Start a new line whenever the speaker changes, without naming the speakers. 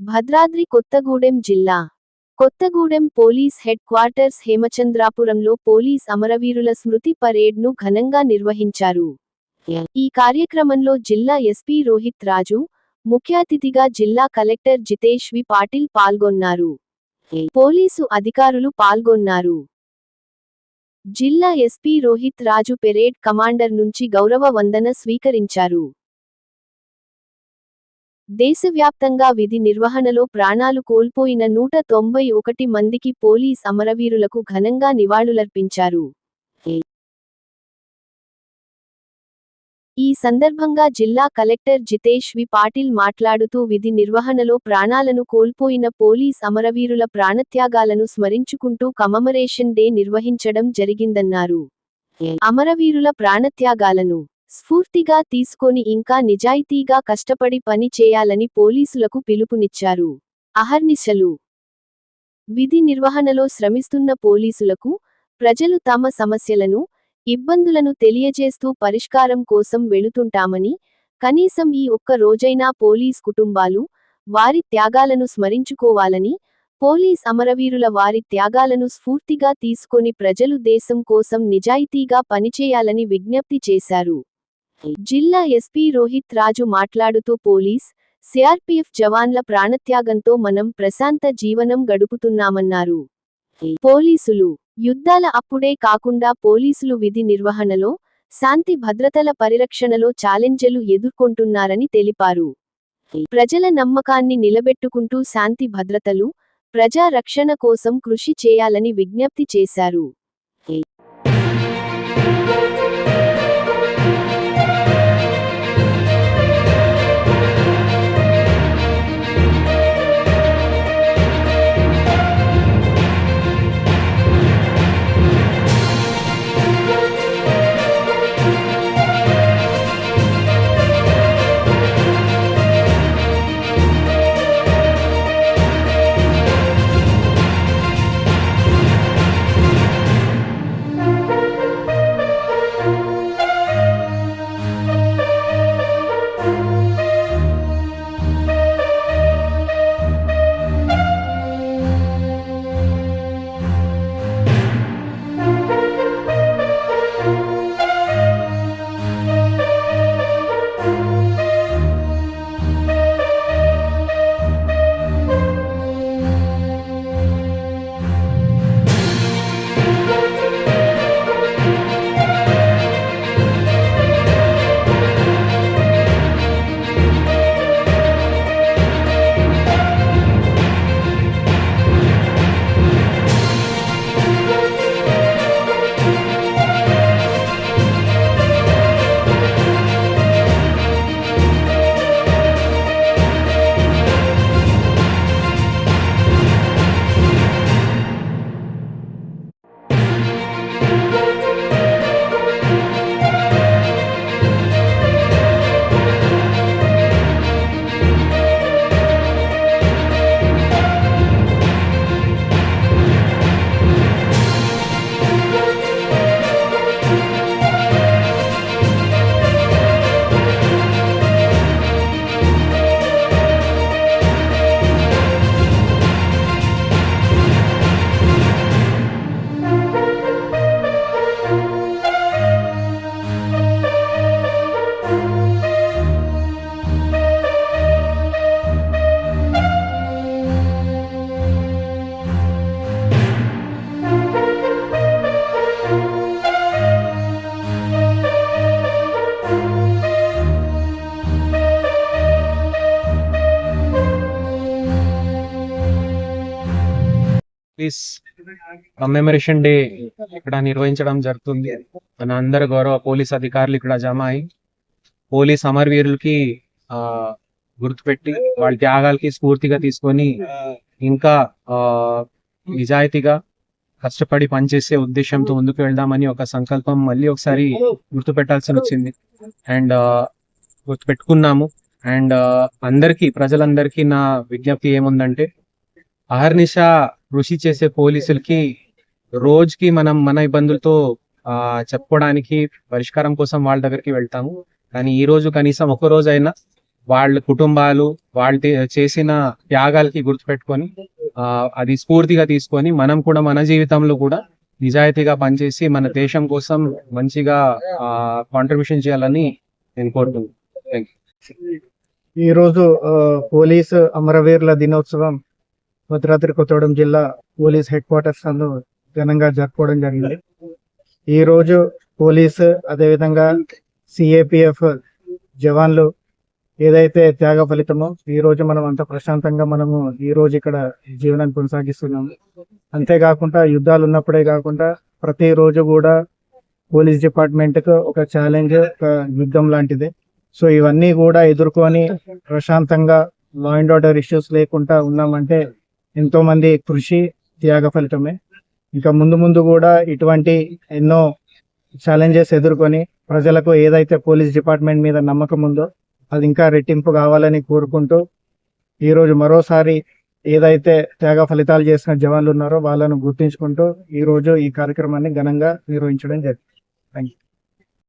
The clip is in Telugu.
భద్రాద్రి కొత్తగూడెం జిల్లా. కొత్తగూడెం పోలీస్ హెడ్ క్వార్టర్స్ హేమచంద్రాపురంలో పోలీస్ అమరవీరుల స్మృతి పరేడ్ను ఘనంగా నిర్వహించారు. ఈ కార్యక్రమంలో జిల్లా ఎస్పీ రోహిత్ రాజు ముఖ్య అతిథిగా జిల్లా కలెక్టర్ జితేష్ వి పాటిల్ పాల్గొన్నారు. పోలీసు అధికారులు పాల్గొన్నారు. జిల్లా SP Rohith Raju parade commander నుంచి గౌరవ వందన స్వీకరించారు. దేశవ్యాప్తంగా విధి నిర్వహణలో ప్రాణాలు కోల్పోయిన నూట తొంభై ఒకటి మందికి పోలీస్ అమరవీరులకు ఘనంగా నివాళులర్పించారు. ఈ సందర్భంగా జిల్లా కలెక్టర్ జితేష్ వి పాటిల్ మాట్లాడుతూ విధి నిర్వహణలో ప్రాణాలను కోల్పోయిన పోలీస్ అమరవీరుల ప్రాణత్యాగాలను స్మరించుకుంటూ కమమరేషన్ డే నిర్వహించడం జరిగిందన్నారు. అమరవీరుల ప్రాణత్యాగాలను స్ఫూర్తిగా తీసుకొని ఇంకా నిజాయితీగా కష్టపడి పని చేయాలని పోలీసులకు పిలుపునిచ్చారు. అహర్నిశలు. విధి నిర్వహణలో శ్రమిస్తున్న పోలీసులకు ప్రజలు తమ సమస్యలను ఇబ్బందులను తెలియజేస్తూ పరిష్కారం కోసం వెళుతుంటామని కనీసం ఈ ఒక్క రోజైనా పోలీస్ కుటుంబాలు వారి త్యాగాలను స్మరించుకోవాలని పోలీస్ అమరవీరుల వారి త్యాగాలను స్ఫూర్తిగా తీసుకొని ప్రజలు దేశం కోసం నిజాయితీగా పనిచేయాలని విజ్ఞప్తి చేశారు. జిల్లా ఎస్పీ రోహిత్ రాజు మాట్లాడుతూ పోలీస్ సిఆర్పీఎఫ్ జవాన్ల ప్రాణత్యాగంతో మనం ప్రశాంత జీవనం గడుపుతున్నామన్నారు. పోలీసులు యుద్ధాల అప్పుడే కాకుండా పోలీసులు విధి నిర్వహణలో శాంతి భద్రతల పరిరక్షణలో ఛాలెంజలు ఎదుర్కొంటున్నారని తెలిపారు. ప్రజల నమ్మకాన్ని నిలబెట్టుకుంటూ శాంతి భద్రతలు ప్రజా రక్షణ కోసం కృషి చేయాలని విజ్ఞప్తి చేశారు.
ప్లీజ్ కమ్మెమరేషన్ డే ఇక్కడ నిర్వహించడం జరుగుతుంది. మన అందరు గౌరవ పోలీస్ అధికారులు ఇక్కడ జమ అయి పోలీస్ అమరవీరులకి ఆ గుర్తుపెట్టి వాళ్ళ త్యాగాలకి స్ఫూర్తిగా తీసుకొని ఇంకా ఆ నిజాయితీగా కష్టపడి పనిచేసే ఉద్దేశంతో ముందుకు వెళ్దామని ఒక సంకల్పం మళ్ళీ ఒకసారి గుర్తు పెట్టాల్సి వచ్చింది. అండ్ గుర్తు పెట్టుకున్నాము అండ్ అందరికీ ప్రజలందరికీ నా విజ్ఞప్తి ఏముందంటే అహర్నిశ కృషి చేసే పోలీసులకి రోజుకి మనం మన ఇబ్బందులతో ఆ చెప్పుకోవడానికి పరిష్కారం కోసం వాళ్ళ దగ్గరికి వెళ్తాము. కానీ ఈ రోజు కనీసం ఒక రోజైనా వాళ్ళ కుటుంబాలు వాళ్ళు చేసిన త్యాగాలకి గుర్తుపెట్టుకొని ఆ అది స్ఫూర్తిగా తీసుకొని మనం కూడా మన జీవితంలో కూడా నిజాయితీగా పనిచేసి మన దేశం కోసం మంచిగా ఆ కాంట్రిబ్యూషన్ చేయాలని నేను కోరుతున్నాను
ఈ రోజు పోలీసు అమరవీరుల దినోత్సవం భద్రాద్రి కొత్తగూడెం జిల్లా పోలీస్ హెడ్ క్వార్టర్స్ నందు ఘనంగా జరుపుకోవడం జరిగింది. ఈ రోజు పోలీసు అదేవిధంగా సిఏపిఎఫ్ జవాన్లు ఏదైతే త్యాగ ఫలితమో ఈ రోజు మనం అంత ప్రశాంతంగా మనము ఈ రోజు ఇక్కడ జీవనాన్ని కొనసాగిస్తున్నాము అంతేకాకుండా యుద్ధాలు ఉన్నప్పుడే కాకుండా ప్రతి రోజు కూడా పోలీస్ డిపార్ట్మెంట్ ఒక ఛాలెంజ్ ఒక యుద్ధం లాంటిది. సో ఇవన్నీ కూడా ఎదుర్కొని ప్రశాంతంగా లా అండ్ ఆర్డర్ ఇష్యూస్ లేకుండా ఉన్నామంటే ఎంతో మంది కృషి త్యాగ ఫలితమే. ఇంకా ముందు ముందు కూడా ఇటువంటి ఎన్నో ఛాలెంజెస్ ఎదుర్కొని ప్రజలకు ఏదైతే పోలీస్ డిపార్ట్మెంట్ మీద నమ్మకం ఉందో అది ఇంకా రెట్టింపు కావాలని కోరుకుంటూ ఈ రోజు మరోసారి ఏదైతే త్యాగ ఫలితాలు చేసిన జవాన్లు ఉన్నారో వాళ్ళను గుర్తించుకుంటూ ఈ రోజు ఈ కార్యక్రమాన్ని ఘనంగా నిర్వహించడం జరిగింది. Thank you